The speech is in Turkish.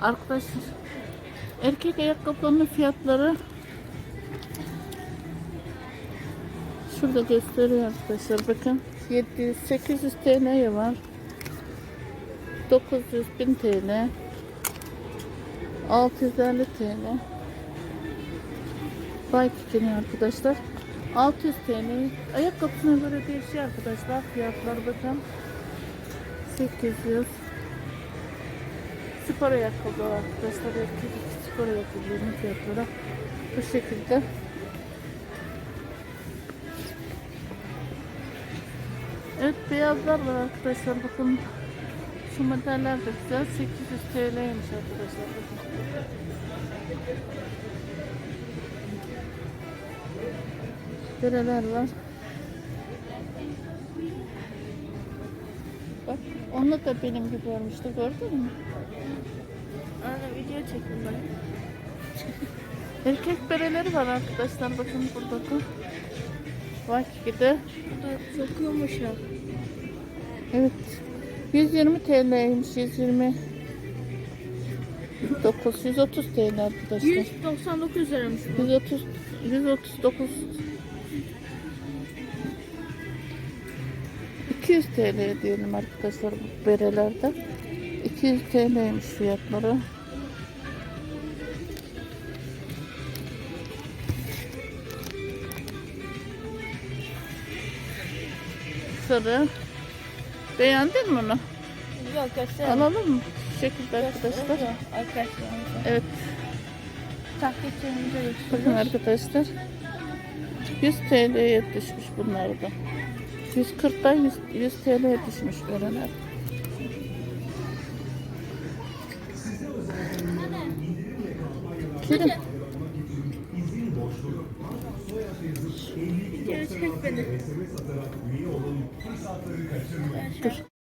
Arkadaşlar erkek ayakkabılarının fiyatları şurada gösteriyor arkadaşlar. Bakın 700 800 TL var. 900 1000 TL 650 TL Baykikini arkadaşlar. 600 TL ayakkabısına göre değişiyor arkadaşlar. Fiyatlar bakın. 800 spor ayakkabı arkadaşlar erkek spor ayakkabılarının fiyatları bu şekilde Evet beyazlar var arkadaşlar bakın şu modeller de güzel 800 TL'ymiş arkadaşlar bakın. Bereler var. Bak onu da benim gibi olmuştu gördün mü? Anne video çektim ben. Erkek bereleri var arkadaşlar bakın burada da. Bak gidi. Bu da çok yumuşak. Evet. 120 TL'ymiş 120. 9 130 TL arkadaşlar. 199 liramış bu. 130 139 200 TL diyelim arkadaşlar bu berelerde. 200 TL'ymiş fiyatları. Sarı. Beğendin mi onu? Yok göster. Alalım mı? Şu şekilde arkadaşlar. Arkadaşlar. Evet. Takipçilerimize Bakın arkadaşlar. 100 TL'ye düşmüş bunlar da. 140'dan 100, 100 TL'ye düşmüş ürünler. Kerim. Video çek beni. Dur.